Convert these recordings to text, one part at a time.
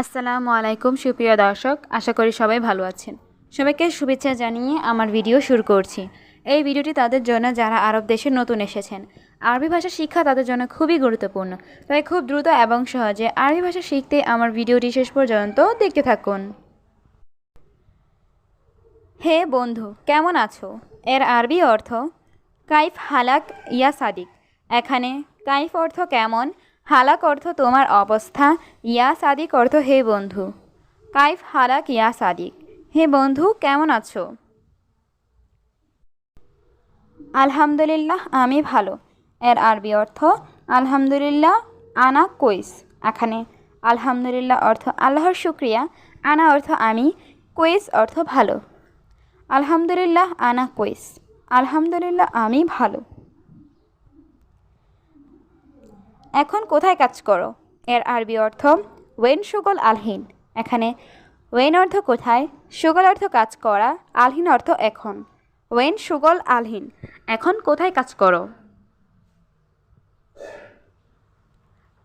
আসসালামু আলাইকুম, সুপ্রিয় দর্শক। আশা করি সবাই ভালো আছেন। সবাইকে শুভেচ্ছা জানিয়ে আমার ভিডিও শুরু করছি। এই ভিডিওটি তাদের জন্য যারা আরব দেশে নতুন এসেছেন। আরবি ভাষা শিক্ষা তাদের জন্য খুবই গুরুত্বপূর্ণ। তাই খুব দ্রুত এবং সহজে আরবি ভাষা শিখতে আমার ভিডিওটি শেষ পর্যন্ত দেখতে থাকুন। হে বন্ধু, কেমন আছো? এর আরবি অর্থ, কাইফ হালাক ইয়া সাদিক। এখানে কাইফ অর্থ কেমন? হালাক অর্থ তোমার অবস্থা ইয়া সাদিক অর্থ হে বন্ধু। কাইফ হালাক ইয়া সাদিক হে বন্ধু, কেমন আছো? আলহামদুলিল্লাহ, আমি ভালো। এর আরবি অর্থ, আলহামদুলিল্লাহ, আনা কইস এখানে আলহামদুলিল্লাহ অর্থ আল্লাহর শুক্রিয়া, আনা অর্থ আমি কইস অর্থ ভালো। আলহামদুলিল্লাহ, আনা কইস আলহামদুলিল্লাহ, আমি ভালো। এখন কোথায় কাজ করো? এর আরবি অর্থ ওয়েন সুগল আলহীন। এখানে ওয়েন অর্থ কোথায়? সুগল অর্থ কাজ করা, আলহীন অর্থ এখন। ওয়েন সুগল আলহীন। এখন কোথায় কাজ করো?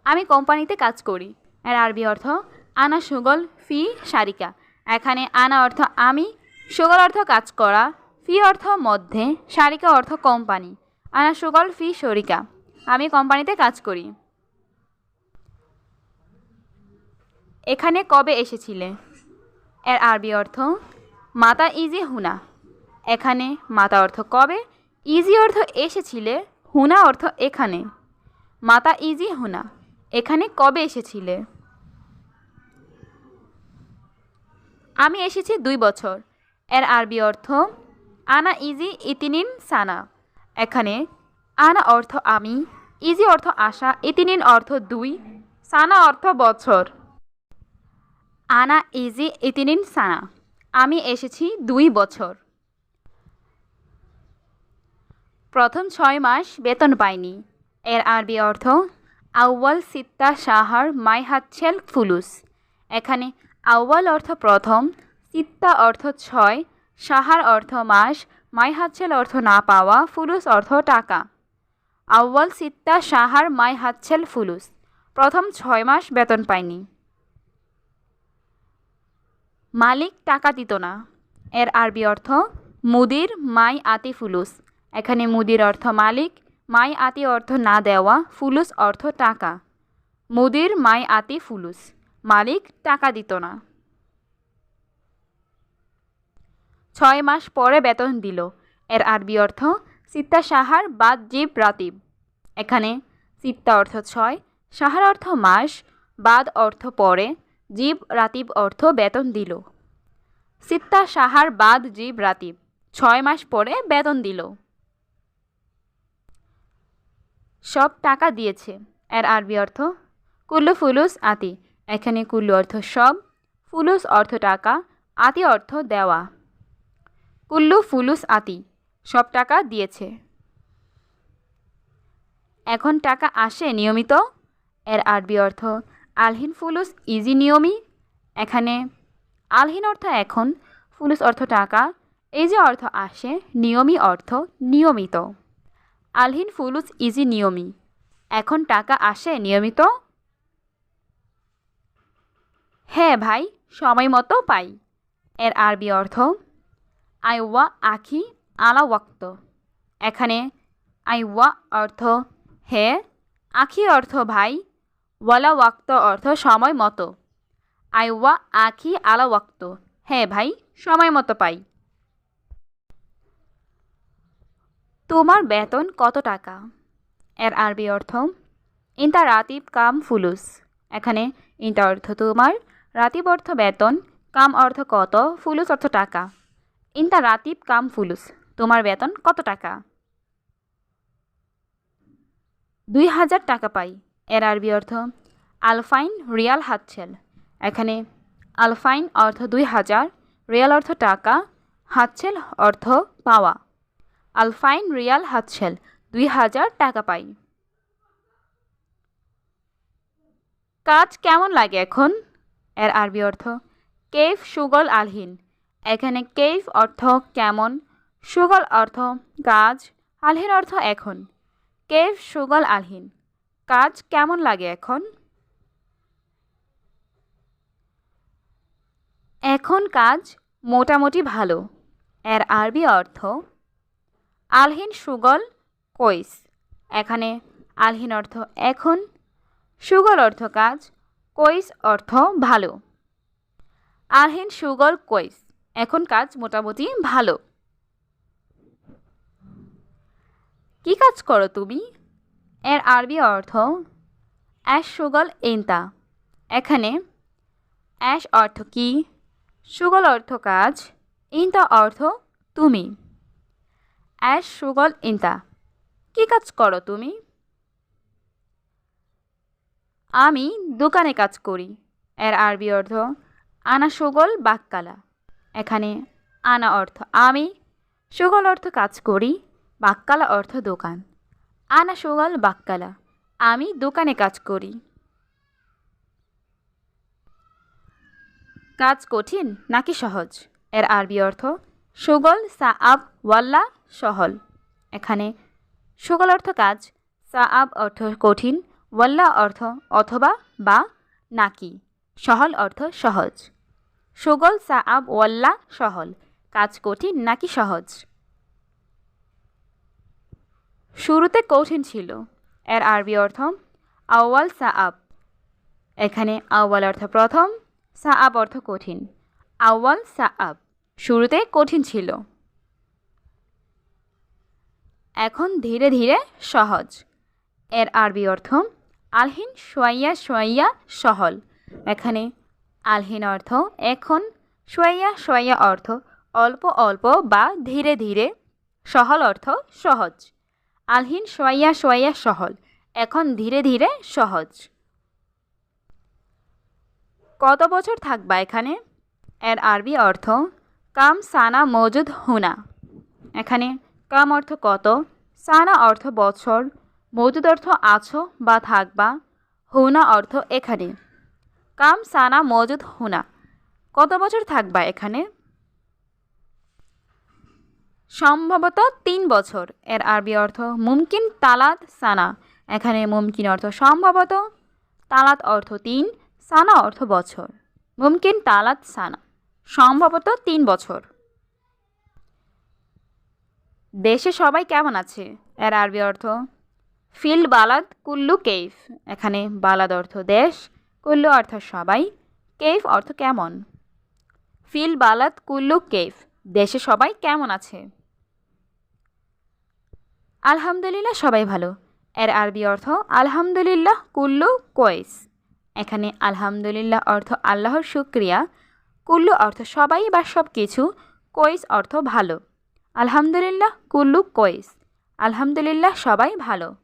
আমি কোম্পানিতে কাজ করি। এর আরবি অর্থ, আনা সুগল ফি সারিকা। এখানে, আনা অর্থ আমি, সুগল অর্থ কাজ করা, ফি অর্থ মধ্যে, সারিকা অর্থ কোম্পানি। আনা সুগল ফি শরিকা আমি কোম্পানিতে কাজ করি। এখানে কবে এসেছিলে? এর আরবি অর্থ, মাতা ইজি হুনা। এখানে মাতা অর্থ কবে, ইজি অর্থ এসেছিলে, হুনা অর্থ এখানে। মাতা ইজি হুনা, এখানে কবে এসেছিলে? আমি এসেছি দুই বছর। এর আরবি অর্থ, আনা ইজি ইতিনিন সানা। এখানে আনা অর্থ আমি, ইজি অর্থ আশা, ইতিনিন অর্থ দুই, সানা অর্থ বছর। আনা ইজি, ইতিনিন সানা। আমি এসেছি দুই বছর। প্রথম ছয় মাস বেতন পাইনি। এর আরবি অর্থ, আউয়াল সিত্তা সাহার মাই হাচ্ছেল ফুলুস। এখানে আউয়াল অর্থ প্রথম, সিত্তা অর্থ ছয় সাহার অর্থ মাস মাই হাচ্ছেল অর্থ না পাওয়া, ফুলুস অর্থ টাকা। আউয়াল সিত্তা সাহার মাই হাচ্ছেল ফুলুস। প্রথম ছয় মাস বেতন পায়নি মালিক টাকা দিত না। এর আরবি অর্থ, মুদির মাই আতি ফুলুস। এখানে মুদির অর্থ মালিক, মাই আতি অর্থ না দেওয়া, ফুলুস অর্থ টাকা। মুদির মাই আতি ফুলুস। মালিক টাকা দিত না। ছয় মাস পরে বেতন দিল। এর আরবি অর্থ সিত্তা সাহার বাদ জীব রাতিব। এখানে সিত্তা অর্থ ছয়, সাহার অর্থ মাস, বাদ অর্থ পরে, জীব রাতিব অর্থ বেতন দিল। সিত্তা সাহার বাদ জীব রাতিব, ছয় মাস পরে বেতন দিল। সব টাকা দিয়েছে, এর আরবি অর্থ কুল্লু ফুলুস আতি। এখানে কুল্লু অর্থ সব, ফুলুস অর্থ টাকা, আতি অর্থ দেওয়া। কুল্লু ফুলুস আতি। সব টাকা দিয়েছে। এখন টাকা আসে নিয়মিত? এর আরবি অর্থ, আলহিন ফুলুস ইজি নিয়মি? এখানে, আলহিন অর্থ এখন, ফুলুস অর্থ টাকা, এই যে অর্থ আসে নিয়মি অর্থ নিয়মিত। আলহিন ফুলুস ইজি নিয়মি, এখন টাকা আসে নিয়মিত? হ্যাঁ ভাই, সময় মতো পাই। এর আরবি অর্থ, আইওয়া আখি আলা ওয়াক্ত এখানে আই ওয়া অর্থ হে, আখি অর্থ ভাই, ওয়ালা ওয়াক্ত অর্থ সময় মতো। আইওয়া আখি আলা ওয়াক্ত হ্যাঁ ভাই, সময় মতো পাই। তোমার বেতন কত টাকা? এর আরবি অর্থ, ইন্তা রাতিব কাম ফুলুস। এখানে ইন্তা অর্থ তোমার, রাতিব অর্থ বেতন, কাম অর্থ কত, ফুলুস অর্থ টাকা। ইন্তা রাতিব কাম ফুলুস। তোমার বেতন কত টাকা? দুই হাজার টাকা পাই, এর আরবি অর্থ আলফাইন রিয়াল হাতছেল। এখানে আলফাইন অর্থ দুই হাজার, রিয়াল অর্থ টাকা, হাতছেল অর্থ পাওয়া। আলফাইন রিয়াল হাতছেল, দুই হাজার টাকা পাই। কাজ কেমন লাগে এখন? এর আরবি অর্থ কেফ সুগল আলহীন। এখানে কেফ অর্থ কেমন? সুগল অর্থ কাজ আলহীন অর্থ এখন। কেফ সুগল আলহীন। কাজ কেমন লাগে এখন? এখন কাজ মোটামুটি ভালো। এর আরবি অর্থ, আলহিন সুগল কইস এখানে আলহিন অর্থ এখন, সুগল অর্থ কাজ কইস অর্থ ভালো। আলহিন সুগল কইস এখন কাজ মোটামুটি ভালো কি কাজ করো তুমি? এর আরবি অর্থ, অ্যাশ সুগল ইনতা এখানে, অ্যাশ অর্থ কি? সুগল অর্থ কাজ ইনতা অর্থ তুমি। অ্যাশ সুগল ইনতা কি কাজ করো তুমি? আমি দোকানে কাজ করি। এর আরবি অর্থ, আনা সুগল বাক্কালা। এখানে, আনা অর্থ, আমি সুগল অর্থ কাজ করি। বাক্কালা অর্থ দোকান। আনা সুগল বাক্কালা, আমি দোকানে কাজ করি। কাজ কঠিন নাকি সহজ? এর আরবি অর্থ, সুগল সা আব ওয়াল্লা সহল। এখানে সুগল অর্থ কাজ সা আব অর্থ কঠিন, ওয়াল্লা অর্থ অথবা বা নাকি। সহল অর্থ সহজ। সুগল সা আব ওয়াল্লা সহল, কাজ কঠিন নাকি সহজ? শুরুতে কঠিন ছিল। এর আরবি অর্থ, আউয়াল সা আব এখানে আউয়াল অর্থ প্রথম সা আব অর্থ কঠিন। আউয়াল সা আব শুরুতে কঠিন ছিল। এখন ধীরে ধীরে সহজ। এর আরবি অর্থ, আলহিন সোয়াইয়া সোয়াইয়া সহল। এখানে আলহিন অর্থ, এখন সোয়াইয়া সোয়াইয়া অর্থ, অল্প অল্প বা ধীরে ধীরে সহল অর্থ সহজ। আলহিন সোয়াইয়া সোয়াইয়া সহল, এখন ধীরে ধীরে সহজ। কত বছর থাকবা এখানে? এর আরবি অর্থ, কাম সানা মজুদ হুনা। এখানে কাম অর্থ কত, সানা অর্থ বছর, মজুদ অর্থ আছো বা থাকবা, হুনা অর্থ এখানে। কাম সানা মজুদ হুনা। কত বছর থাকবা এখানে? সম্ভবত তিন বছর। এর আরবি অর্থ মুমকিন তালাত সানা। এখানে মুমকিন অর্থ সম্ভবত, তালাত অর্থ তিন, সানা অর্থ বছর। মুমকিন তালাত সানা, সম্ভবত তিন বছর। দেশে সবাই কেমন আছে? এর আরবি অর্থ ফিল্ড বালাদ কুল্লু কেইফ। এখানে বালাদ অর্থ দেশ, কুল্লু অর্থ সবাই। কেইফ অর্থ কেমন? ফিল বালাদ কুল্লু কেইফ। দেশে সবাই কেমন আছে? আলহামদুলিল্লাহ সবাই ভালো। এর আরবি অর্থ, আলহামদুলিল্লাহ, কুল্লু, কোয়েস। এখানে আলহামদুলিল্লাহ অর্থ আল্লাহর শুক্রিয়া। কুল্লু অর্থ সবাই বা সব কিছু কোয়েস অর্থ ভালো। আলহামদুলিল্লাহ, কুল্লু, কোয়েস। আলহামদুলিল্লাহ, সবাই ভালো।